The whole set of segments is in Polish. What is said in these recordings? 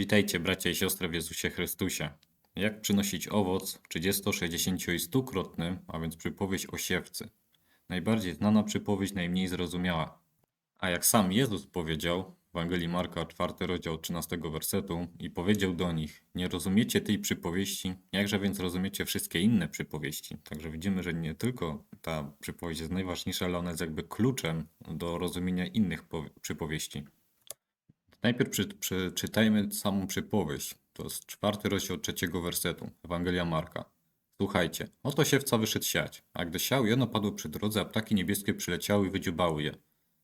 Witajcie bracia i siostry w Jezusie Chrystusie. Jak przynosić owoc 30, 60 i 100-krotny, a więc przypowieść o siewcy. Najbardziej znana przypowieść, najmniej zrozumiała. A jak sam Jezus powiedział w Ewangelii Marka 4 rozdział 13 wersetu i powiedział do nich, nie rozumiecie tej przypowieści, jakże więc rozumiecie wszystkie inne przypowieści. Także widzimy, że nie tylko ta przypowieść jest najważniejsza, ale ona jest jakby kluczem do rozumienia innych powie- przypowieści. Najpierw przeczytajmy samą przypowieść. To jest czwarty rozdział trzeciego wersetu, Ewangelia Marka. Słuchajcie, oto siewca wyszedł siać, a gdy siał, jedno padło przy drodze, a ptaki niebieskie przyleciały i wydziobały je.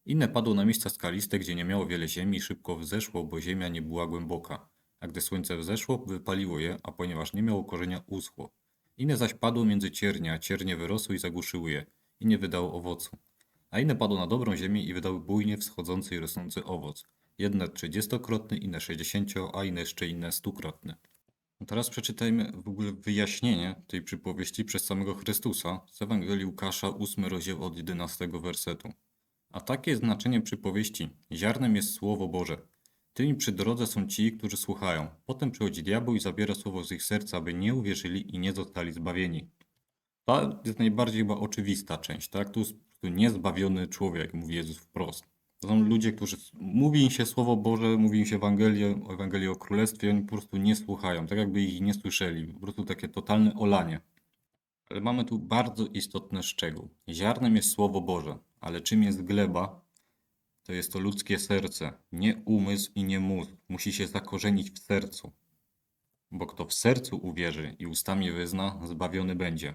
Inne padło na miejsca skaliste, gdzie nie miało wiele ziemi i szybko wzeszło, bo ziemia nie była głęboka. A gdy słońce wzeszło, wypaliło je, a ponieważ nie miało korzenia, uschło. Inne zaś padło między ciernie, a ciernie wyrosły i zagłuszyły je, i nie wydało owocu. A inne padło na dobrą ziemię i wydały bujnie wschodzący i rosnący owoc. Jedne trzydziestokrotny, inne sześćdziesięcio, a inne jeszcze inne stukrotny. No Teraz przeczytajmy w ogóle wyjaśnienie tej przypowieści przez samego Chrystusa z Ewangelii Łukasza, 8 rozdział od 11 wersetu. A takie znaczenie przypowieści. Ziarnem jest Słowo Boże. Tymi przy drodze są ci, którzy słuchają. Potem przychodzi diabeł i zabiera słowo z ich serca, aby nie uwierzyli i nie zostali zbawieni. Ta jest najbardziej chyba oczywista część, tak? Tu prostu niezbawiony człowiek, mówi Jezus wprost. To są ludzie, którzy mówi im się Słowo Boże, mówi im się Ewangelię, Ewangelię o Królestwie, oni po prostu nie słuchają, tak jakby ich nie słyszeli. Po prostu takie totalne olanie. Ale mamy tu bardzo istotny szczegół. Ziarnem jest Słowo Boże, ale czym jest gleba? To jest to ludzkie serce, nie umysł i nie mózg. Musi się zakorzenić w sercu. Bo kto w sercu uwierzy i ustami wyzna, zbawiony będzie.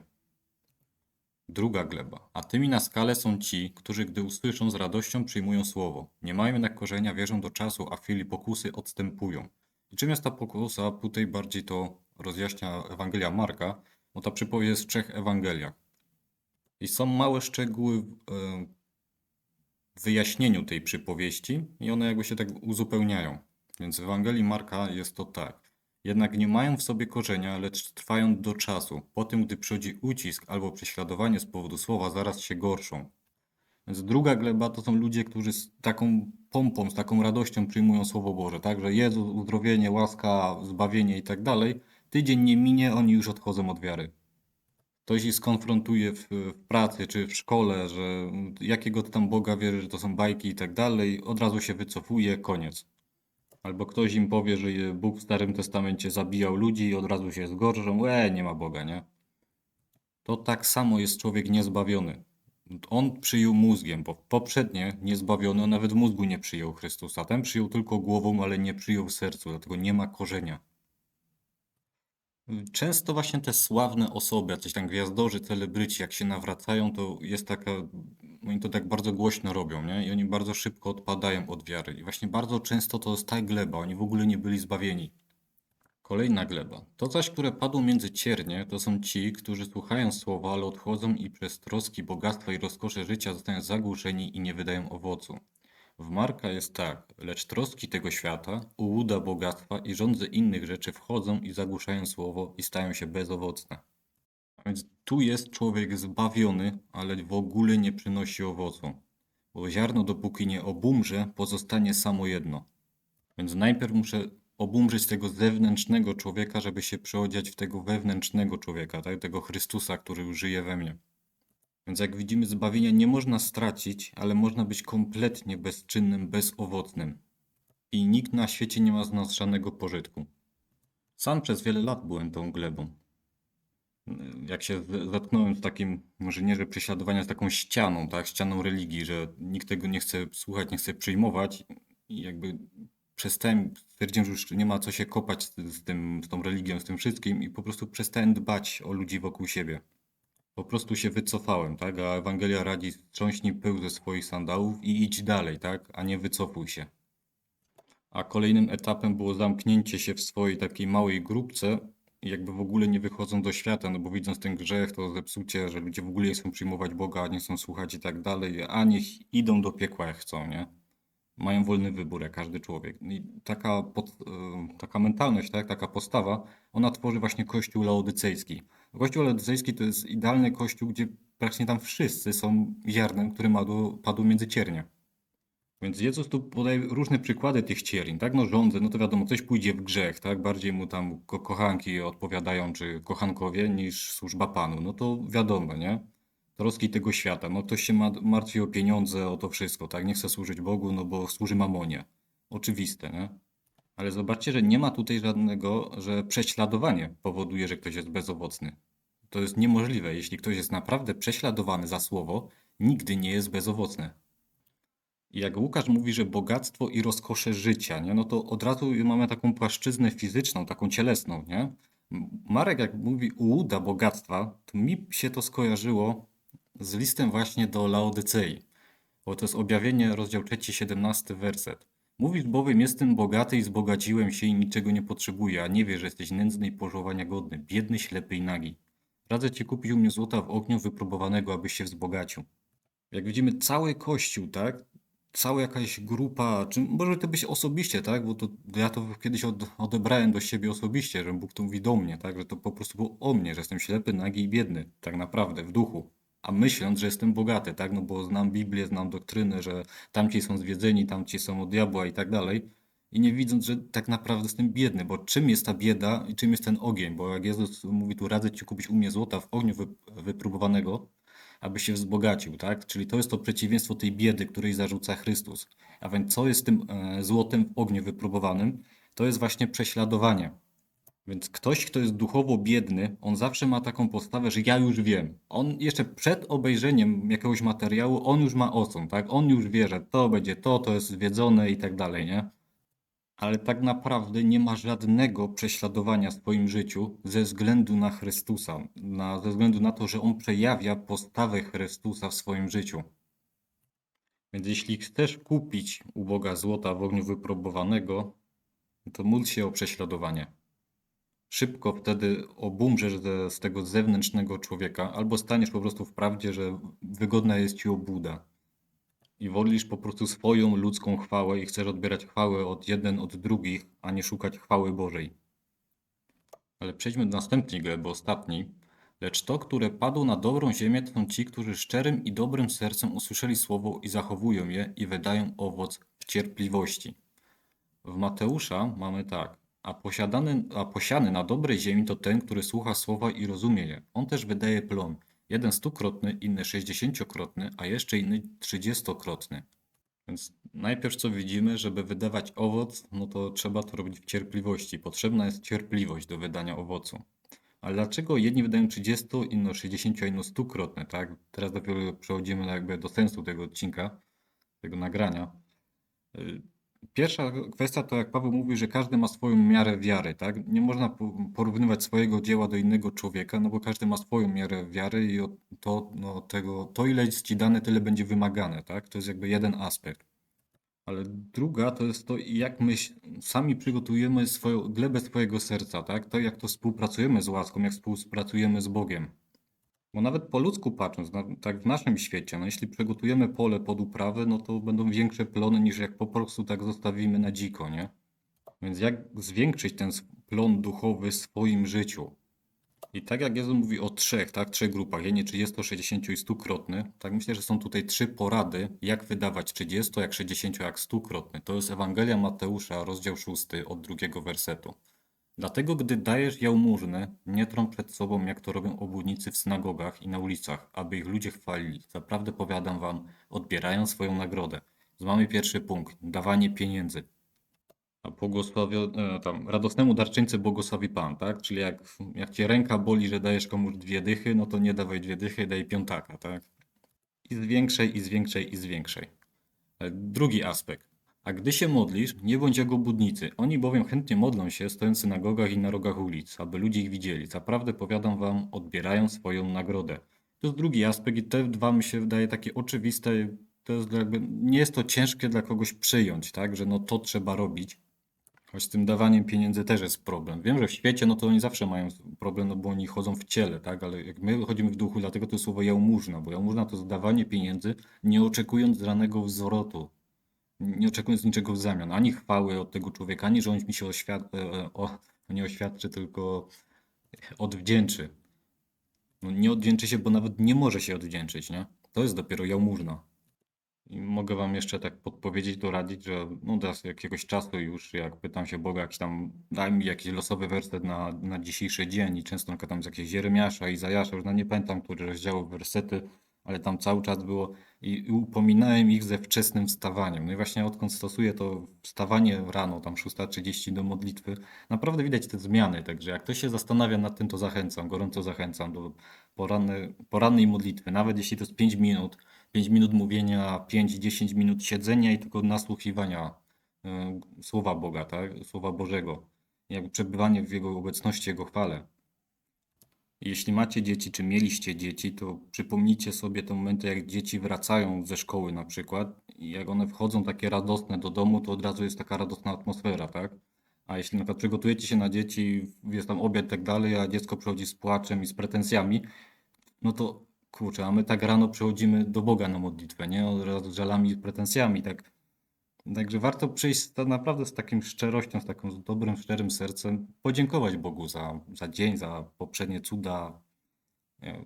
Druga gleba. A tymi na skalę są ci, którzy gdy usłyszą z radością przyjmują słowo. Nie mają jednak korzenia, wierzą do czasu, a w chwili pokusy odstępują. I czym jest ta pokusa? Tutaj bardziej to rozjaśnia Ewangelia Marka, bo ta przypowieść jest w trzech Ewangeliach. I są małe szczegóły e, w wyjaśnieniu tej przypowieści i one jakby się tak uzupełniają. Więc w Ewangelii Marka jest to tak. Jednak nie mają w sobie korzenia, lecz trwają do czasu. Po tym, gdy przychodzi ucisk albo prześladowanie z powodu słowa, zaraz się gorszą. Więc druga gleba to są ludzie, którzy z taką pompą, z taką radością przyjmują Słowo Boże, tak? Że Jezus, uzdrowienie, łaska, zbawienie i tak dalej. Tydzień nie minie, oni już odchodzą od wiary. Ktoś ich skonfrontuje w, w pracy czy w szkole, że jakiego ty tam Boga wierzy, że to są bajki i tak dalej, od razu się wycofuje, koniec. Albo ktoś im powie, że Bóg w Starym Testamencie zabijał ludzi i od razu się zgorszą, e, nie ma Boga, nie? To tak samo jest człowiek niezbawiony. On przyjął mózgiem, bo poprzednie niezbawiony, on nawet mózgu nie przyjął Chrystusa. Ten przyjął tylko głową, ale nie przyjął sercu, dlatego nie ma korzenia. Często właśnie te sławne osoby, jacyś tam gwiazdorzy, celebryci, jak się nawracają, to jest taka, oni to tak bardzo głośno robią, nie? I oni bardzo szybko odpadają od wiary. I właśnie bardzo często to jest ta gleba, oni w ogóle nie byli zbawieni. Kolejna gleba. To zaś, które padło między ciernie, to są ci, którzy słuchają słowa, ale odchodzą i przez troski, bogactwa i rozkosze życia zostają zagłuszeni i nie wydają owocu. W Marka jest tak, lecz troski tego świata, ułuda bogactwa i rządzy innych rzeczy wchodzą i zagłuszają słowo i stają się bezowocne. A więc tu jest człowiek zbawiony, ale w ogóle nie przynosi owocu. Bo ziarno dopóki nie obumrze, pozostanie samo jedno. Więc najpierw muszę obumrzeć tego zewnętrznego człowieka, żeby się przeodziać w tego wewnętrznego człowieka, tak? tego Chrystusa, który już żyje we mnie. Więc jak widzimy, zbawienia nie można stracić, ale można być kompletnie bezczynnym, bezowocnym. I nikt na świecie nie ma z nas żadnego pożytku. Sam przez wiele lat byłem tą glebą. Jak się z- zetknąłem z takim, może nie, że prześladowania, z taką ścianą, tak, ścianą religii, że nikt tego nie chce słuchać, nie chce przyjmować i jakby przestałem, stwierdziłem, że już nie ma co się kopać z tym, z tą religią, z tym wszystkim i po prostu przestałem dbać o ludzi wokół siebie. Po prostu się wycofałem, tak? A Ewangelia radzi strząśnij pył ze swoich sandałów i idź dalej, tak? A nie wycofuj się. A kolejnym etapem było zamknięcie się w swojej takiej małej grupce jakby w ogóle nie wychodzą do świata, no bo widząc ten grzech, to zepsucie, że ludzie w ogóle nie chcą przyjmować Boga, nie chcą słuchać i tak dalej, a niech idą do piekła jak chcą, nie? Mają wolny wybór, jak każdy człowiek. I taka, pod, y, taka mentalność, tak? taka postawa, ona tworzy właśnie kościół laodycejski. Kościół laodycejski to jest idealny kościół, gdzie praktycznie tam wszyscy są ziarnem, które madło, padło między ciernie. Więc Jezus tu podaje różne przykłady tych cierń, tak? No żądzę, no to wiadomo, ktoś pójdzie w grzech, tak? Bardziej mu tam ko kochanki odpowiadają, czy kochankowie, niż służba Panu. No to wiadomo, nie? Troski tego świata. No ktoś się ma, martwi o pieniądze, o to wszystko, tak? Nie chce służyć Bogu, no bo służy mamonie. Oczywiste, nie? Ale zobaczcie, że nie ma tutaj żadnego, że prześladowanie powoduje, że ktoś jest bezowocny. To jest niemożliwe. Jeśli ktoś jest naprawdę prześladowany za słowo, nigdy nie jest bezowocny. Jak Łukasz mówi, że bogactwo i rozkosze życia, nie? no to od razu mamy taką płaszczyznę fizyczną, taką cielesną. Nie? Marek jak mówi ułuda bogactwa, to mi się to skojarzyło z listem właśnie do Laodycei. Bo to jest objawienie, rozdział 3, 17 werset. Mówisz bowiem, jestem bogaty i zbogaciłem się i niczego nie potrzebuję, a nie wiesz, że jesteś nędzny i pożołowania godny, biedny, ślepy i nagi. Radzę ci kupić u mnie złota w ogniu wypróbowanego, abyś się wzbogacił. Jak widzimy, cały kościół, tak? Cała jakaś grupa, czy może to być osobiście, tak? Bo to ja to kiedyś od, odebrałem do siebie osobiście, że Bóg to mówi do mnie, tak? Że to po prostu było o mnie, że jestem ślepy, nagi i biedny, tak naprawdę, w duchu. A myśląc, że jestem bogaty, tak? No bo znam Biblię, znam doktrynę, że tamci są zwiedzeni, tamci są od diabła i tak dalej. I nie widząc, że tak naprawdę jestem biedny, bo czym jest ta bieda i czym jest ten ogień? Bo jak Jezus mówi tu, radzę ci kupić u mnie złota w ogniu wy, wypróbowanego, aby się wzbogacił, tak? Czyli to jest to przeciwieństwo tej biedy, której zarzuca Chrystus. A więc co jest tym e, złotem w ogniu wypróbowanym? To jest właśnie prześladowanie. Więc ktoś, kto jest duchowo biedny, on zawsze ma taką postawę, że ja już wiem. On jeszcze przed obejrzeniem jakiegoś materiału, on już ma osąd, tak? On już wie, że to będzie to, to jest zwiedzone i tak dalej, nie? Ale tak naprawdę nie ma żadnego prześladowania w swoim życiu ze względu na Chrystusa, na, ze względu na to, że On przejawia postawę Chrystusa w swoim życiu. Więc jeśli chcesz kupić u Boga złota w ogniu wypróbowanego, to módl się o prześladowanie. Szybko wtedy obumrzesz ze, z tego zewnętrznego człowieka, albo staniesz po prostu w prawdzie, że wygodna jest ci obłuda i wolisz po prostu swoją ludzką chwałę i chcesz odbierać chwałę od jeden od drugich, a nie szukać chwały Bożej. Ale przejdźmy do następnej gleby, ostatni. Lecz to, które padło na dobrą ziemię, to są ci, którzy szczerym i dobrym sercem usłyszeli słowo i zachowują je i wydają owoc w cierpliwości. W Mateusza mamy tak. A, posiadany, a posiany na dobrej ziemi to ten, który słucha słowa i rozumie je. On też wydaje plon. Jeden stukrotny, inny sześćdziesięciokrotny, a jeszcze inny trzydziestokrotny. Więc najpierw co widzimy, żeby wydawać owoc, no to trzeba to robić w cierpliwości. Potrzebna jest cierpliwość do wydania owocu. Ale dlaczego jedni wydają 30, inno 60, a inno 100-krotne, tak? Teraz dopiero przechodzimy jakby do sensu tego odcinka, tego nagrania. Pierwsza kwestia to, jak Paweł mówi, że każdy ma swoją miarę wiary, tak? Nie można po- porównywać swojego dzieła do innego człowieka, no bo każdy ma swoją miarę wiary i to, no, tego, to ile jest ci dane, tyle będzie wymagane, tak? To jest jakby jeden aspekt. Ale druga to jest to, jak my sami przygotujemy swoją glebę swojego serca, tak? To, jak to współpracujemy z łaską, jak współpracujemy z Bogiem. Bo nawet po ludzku patrząc, na, tak w naszym świecie, no jeśli przygotujemy pole pod uprawę, no to będą większe plony niż jak po prostu tak zostawimy na dziko, nie? Więc jak zwiększyć ten plon duchowy w swoim życiu? I tak jak Jezus mówi o trzech, tak, trzech grupach, jednie 30, 60 i 100-krotny, tak myślę, że są tutaj trzy porady, jak wydawać 30, jak 60, jak 100-krotny. To jest Ewangelia Mateusza, rozdział 6, od drugiego wersetu. Dlatego, gdy dajesz jałmużnę, nie trąb przed sobą, jak to robią obłudnicy w synagogach i na ulicach, aby ich ludzie chwalili. Zaprawdę powiadam wam, odbierają swoją nagrodę. Mamy pierwszy punkt, dawanie pieniędzy. A błogosławio, e, tam, radosnemu darczyńcy błogosławi Pan, tak? Czyli jak, jak cię ręka boli, że dajesz komuś dwie dychy, no to nie dawaj dwie dychy, daj piątaka, tak? I zwiększaj, i zwiększaj, i zwiększaj. E, Drugi aspekt. A gdy się modlisz, nie bądź jak obudnicy. Oni bowiem chętnie modlą się, stojąc w synagogach i na rogach ulic, aby ludzie ich widzieli. Zaprawdę powiadam wam, odbierają swoją nagrodę. To jest drugi aspekt i te dwa mi się wydaje takie oczywiste. To jest jakby, nie jest to ciężkie dla kogoś przyjąć, tak? Że no to trzeba robić. Choć z tym dawaniem pieniędzy też jest problem. Wiem, że w świecie, no to oni zawsze mają problem, no bo oni chodzą w ciele, tak? Ale jak my chodzimy w duchu, dlatego to słowo jałmużna, bo jałmużna to jest dawanie pieniędzy, nie oczekując żadnego zwrotu nie oczekując niczego w zamian, ani chwały od tego człowieka, ani że on mi się oświad... e, o, nie oświadczy, tylko odwdzięczy. No nie odwdzięczy się, bo nawet nie może się odwdzięczyć, nie? To jest dopiero jałmużna. I mogę wam jeszcze tak podpowiedzieć, doradzić, że no teraz jakiegoś czasu już, jak pytam się Boga, jakiś tam, daj mi jakiś losowy werset na, na dzisiejszy dzień i często na tam z jakiegoś Jeremiasza, Izajasza, już no nie pamiętam, które rozdziały, wersety, ale tam cały czas było i, upominałem ich ze wczesnym wstawaniem. No i właśnie odkąd stosuję to wstawanie rano, tam 6.30 do modlitwy, naprawdę widać te zmiany, także jak ktoś się zastanawia nad tym, to zachęcam, gorąco zachęcam do porannej, porannej modlitwy, nawet jeśli to jest 5 minut, 5 minut mówienia, 5-10 minut siedzenia i tylko nasłuchiwania y, Słowa Boga, tak? Słowa Bożego. Jakby przebywanie w Jego obecności, Jego chwale. Jeśli macie dzieci, czy mieliście dzieci, to przypomnijcie sobie te momenty, jak dzieci wracają ze szkoły na przykład i jak one wchodzą takie radosne do domu, to od razu jest taka radosna atmosfera, tak? A jeśli na przykład przygotujecie się na dzieci, jest tam obiad i tak dalej, a dziecko przychodzi z płaczem i z pretensjami, no to kurczę, a my tak rano przychodzimy do Boga na modlitwę, nie? Od razu z żalami i pretensjami, tak? Także warto przyjść z- naprawdę z taką szczerością, z takim dobrym, szczerym sercem, podziękować Bogu za, za dzień, za poprzednie cuda e,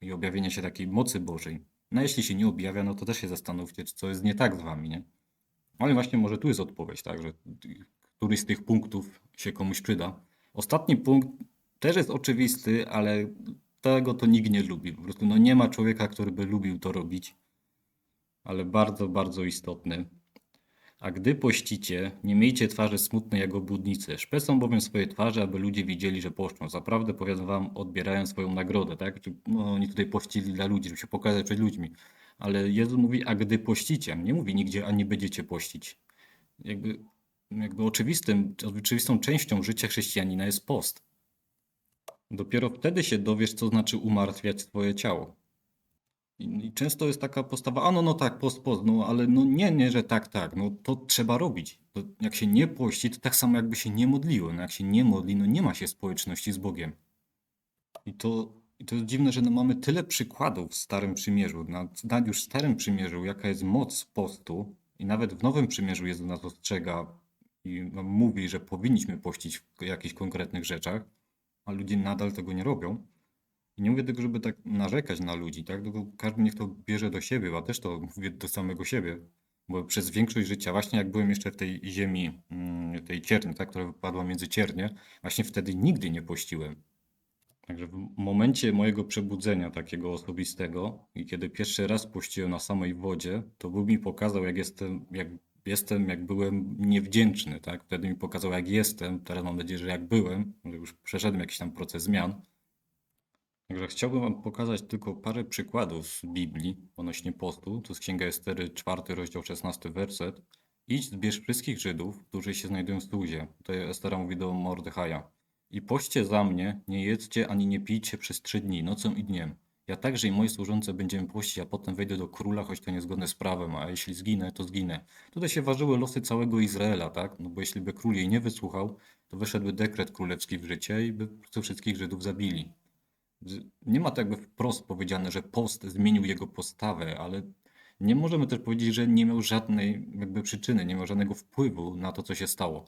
i objawienie się takiej mocy Bożej. No jeśli się nie objawia, no to też się zastanówcie, co jest nie tak z wami, nie? Ale właśnie może tu jest odpowiedź, tak, że któryś z tych punktów się komuś przyda. Ostatni punkt też jest oczywisty, ale tego to nikt nie lubi. Po prostu no nie ma człowieka, który by lubił to robić, ale bardzo, bardzo istotny. A gdy pościcie, nie miejcie twarzy smutnej jak obłudnicy. Szpecą bowiem swoje twarze, aby ludzie widzieli, że poszczą. Zaprawdę powiadam wam, odbierają swoją nagrodę, tak? No, oni tutaj pościli dla ludzi, żeby się pokazać przed ludźmi. Ale Jezus mówi, a gdy pościcie, nie mówi nigdzie, a nie będziecie pościć. Jakby, jakby oczywistym, oczywistą częścią życia chrześcijanina jest post. Dopiero wtedy się dowiesz, co znaczy umartwiać swoje ciało. I, często jest taka postawa, a no, no tak, post, post, no ale no nie, nie, że tak, tak, no to trzeba robić. To jak się nie pości, to tak samo jakby się nie modliło. No jak się nie modli, no nie ma się społeczności z Bogiem. I to, i to jest dziwne, że no mamy tyle przykładów w Starym Przymierzu, na, już Starym Przymierzu, jaka jest moc postu i nawet w Nowym Przymierzu Jezus nas ostrzega i nam mówi, że powinniśmy pościć w jakichś konkretnych rzeczach, a ludzie nadal tego nie robią. I nie mówię tego, żeby tak narzekać na ludzi, tak? Tylko każdy niech to bierze do siebie, a też to mówię do samego siebie. Bo przez większość życia, właśnie jak byłem jeszcze w tej ziemi, mm, tej cierni, tak, która wypadła między ciernie, właśnie wtedy nigdy nie pościłem. Także w momencie mojego przebudzenia takiego osobistego i kiedy pierwszy raz puściłem na samej wodzie, to Bóg mi pokazał, jak jestem, jak jestem, jak byłem niewdzięczny, tak? Wtedy mi pokazał, jak jestem. Teraz mam nadzieję, że jak byłem, że już przeszedłem jakiś tam proces zmian. Także chciałbym Wam pokazać tylko parę przykładów z Biblii odnośnie postu. To jest Księga Estery, 4 rozdział, 16 werset. Idź, zbierz wszystkich Żydów, którzy się znajdują w Suzie. Tutaj Estera mówi do Mordechaja. I poście za mnie, nie jedzcie ani nie pijcie przez trzy dni, nocą i dniem. Ja także i moi służący będziemy pościć, a potem wejdę do króla, choć to niezgodne z prawem, a jeśli zginę, to zginę. Tutaj się ważyły losy całego Izraela, tak? No bo jeśli by król jej nie wysłuchał, to wyszedłby dekret królewski w życie i by wszystkich Żydów zabili. Nie ma tak jakby wprost powiedziane, że post zmienił jego postawę, ale nie możemy też powiedzieć, że nie miał żadnej jakby przyczyny, nie miał żadnego wpływu na to, co się stało.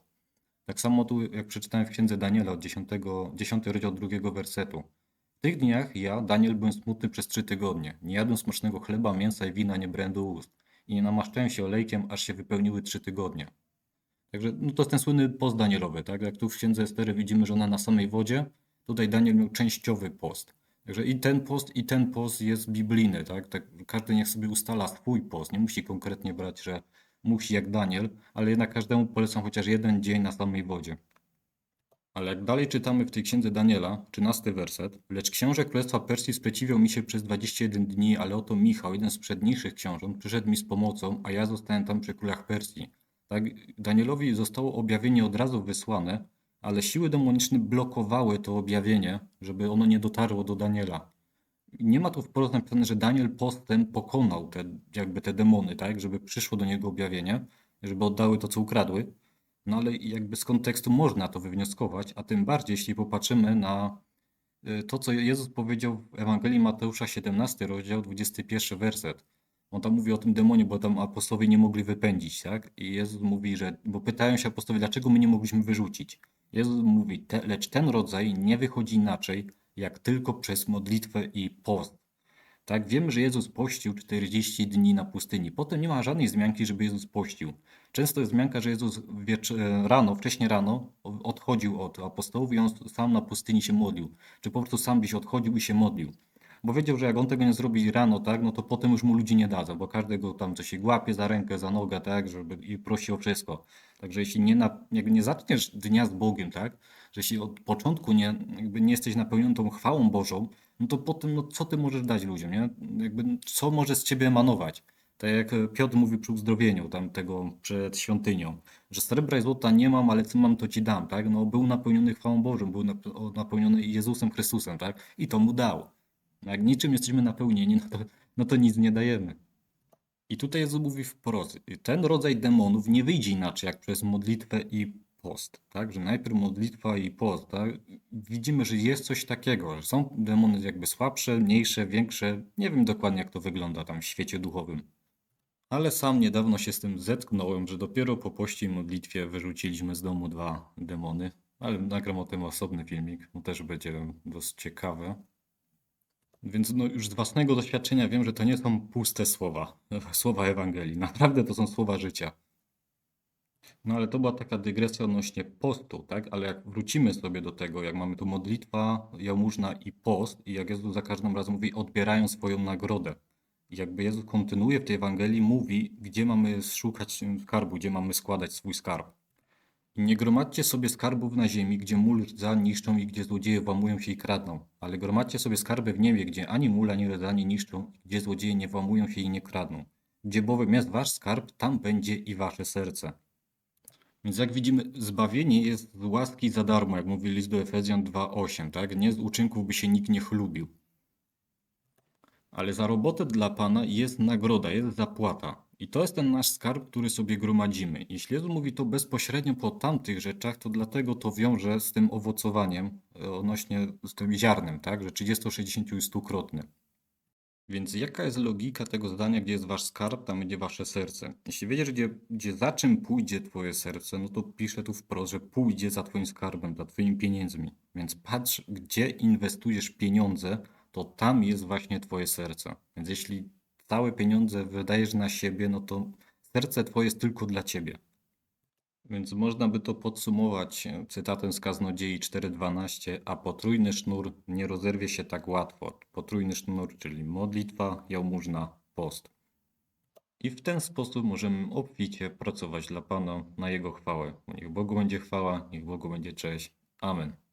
Tak samo tu, jak przeczytałem w księdze Daniela od 10, 10 rozdział drugiego wersetu. W tych dniach ja, Daniel, byłem smutny przez trzy tygodnie. Nie jadłem smacznego chleba, mięsa i wina, nie brałem do ust. I nie namaszczałem się olejkiem, aż się wypełniły trzy tygodnie. Także no to jest ten słynny post Danielowy, tak? Jak tu w księdze Estery widzimy, że ona na samej wodzie, tutaj Daniel miał częściowy post. Także i ten post, i ten post jest biblijny, tak? tak? Każdy niech sobie ustala swój post, nie musi konkretnie brać, że musi jak Daniel, ale jednak każdemu polecam chociaż jeden dzień na samej wodzie. Ale jak dalej czytamy w tej księdze Daniela, 13 werset, lecz książę królestwa Persji sprzeciwiał mi się przez 21 dni, ale oto Michał, jeden z przedniejszych książąt, przyszedł mi z pomocą, a ja zostałem tam przy królach Persji. Tak, Danielowi zostało objawienie od razu wysłane, ale siły demoniczne blokowały to objawienie, żeby ono nie dotarło do Daniela. Nie ma tu wprost napisane, że Daniel postem pokonał te, jakby te demony, tak, żeby przyszło do niego objawienie, żeby oddały to, co ukradły. No ale jakby z kontekstu można to wywnioskować, a tym bardziej, jeśli popatrzymy na y, to, co Jezus powiedział w Ewangelii Mateusza 17, rozdział 21 werset. On tam mówi o tym demonie, bo tam apostołowie nie mogli wypędzić, tak? I Jezus mówi, że, bo pytają się apostołowie, dlaczego my nie mogliśmy wyrzucić? Jezus mówi, te, lecz ten rodzaj nie wychodzi inaczej, jak tylko przez modlitwę i post. Tak, wiemy, że Jezus pościł 40 dni na pustyni. Potem nie ma żadnej wzmianki, żeby Jezus pościł. Często jest wzmianka, że Jezus e, rano, wcześnie rano odchodził od apostołów i on sam na pustyni się modlił. Czy po prostu sam gdzieś odchodził i się modlił. Bo wiedział, że jak on tego nie zrobi rano, tak, no to potem już mu ludzi nie dadzą, bo każdego tam coś się łapie za rękę, za nogę, tak, żeby i prosi o wszystko. Także jeśli nie, na, jakby nie zaczniesz dnia z Bogiem, tak, że jeśli od początku nie, jakby nie jesteś napełniony tą chwałą Bożą, no to potem, no co ty możesz dać ludziom, nie? Jakby co może z ciebie emanować? Tak jak Piotr mówi przy uzdrowieniu tam tego przed świątynią, że srebra i złota nie mam, ale co mam, to ci dam, tak? No był napełniony chwałą Bożą, był napełniony Jezusem Chrystusem, tak? I to mu dał. Jak niczym jesteśmy napełnieni, no to, no to nic nie dajemy. I tutaj Jezus mówi wprost, ten rodzaj demonów nie wyjdzie inaczej jak przez modlitwę i post, tak? Że najpierw modlitwa i post, tak? Widzimy, że jest coś takiego, że są demony jakby słabsze, mniejsze, większe. Nie wiem dokładnie jak to wygląda tam w świecie duchowym. Ale sam niedawno się z tym zetknąłem, że dopiero po poście i modlitwie wyrzuciliśmy z domu dwa demony. Ale nagram o tym osobny filmik, no też będzie dość ciekawe. Więc no już z własnego doświadczenia wiem, że to nie są puste słowa, słowa Ewangelii. Naprawdę to są słowa życia. No ale to była taka dygresja odnośnie postu, tak? Ale jak wrócimy sobie do tego, jak mamy tu modlitwa, jałmużna i post, i jak Jezus za każdym razem mówi, odbierają swoją nagrodę. I jakby Jezus kontynuuje w tej Ewangelii, mówi, gdzie mamy szukać skarbu, gdzie mamy składać swój skarb. I nie gromadźcie sobie skarbów na ziemi, gdzie mól rdza niszczą i gdzie złodzieje włamują się i kradną, ale gromadźcie sobie skarby w niebie, gdzie ani mól, ani rdza nie niszczą, gdzie złodzieje nie włamują się i nie kradną. Gdzie bowiem jest wasz skarb, tam będzie i wasze serce. Więc jak widzimy, zbawienie jest z łaski za darmo, jak mówi list do Efezjan 2,8, tak? Nie z uczynków by się nikt nie chlubił. Ale za robotę dla Pana jest nagroda, jest zapłata. I to jest ten nasz skarb, który sobie gromadzimy. Jeśli Jezus mówi to bezpośrednio po tamtych rzeczach, to dlatego to wiąże z tym owocowaniem, e, odnośnie z tym ziarnem, tak? Że 30, 60 i 100-krotny. Więc jaka jest logika tego zdania, gdzie jest wasz skarb, tam będzie wasze serce? Jeśli wiedziesz, gdzie, gdzie za czym pójdzie twoje serce, no to pisze tu wprost, że pójdzie za twoim skarbem, za twoimi pieniędzmi. Więc patrz, gdzie inwestujesz pieniądze, to tam jest właśnie twoje serce. Więc jeśli całe pieniądze wydajesz na siebie, no to serce twoje jest tylko dla ciebie. Więc można by to podsumować e, cytatem z Kaznodziei 4.12, a potrójny sznur nie rozerwie się tak łatwo. Potrójny sznur, czyli modlitwa, jałmużna, post. I w ten sposób możemy obficie pracować dla Pana na Jego chwałę. Niech Bogu będzie chwała, niech Bogu będzie cześć. Amen.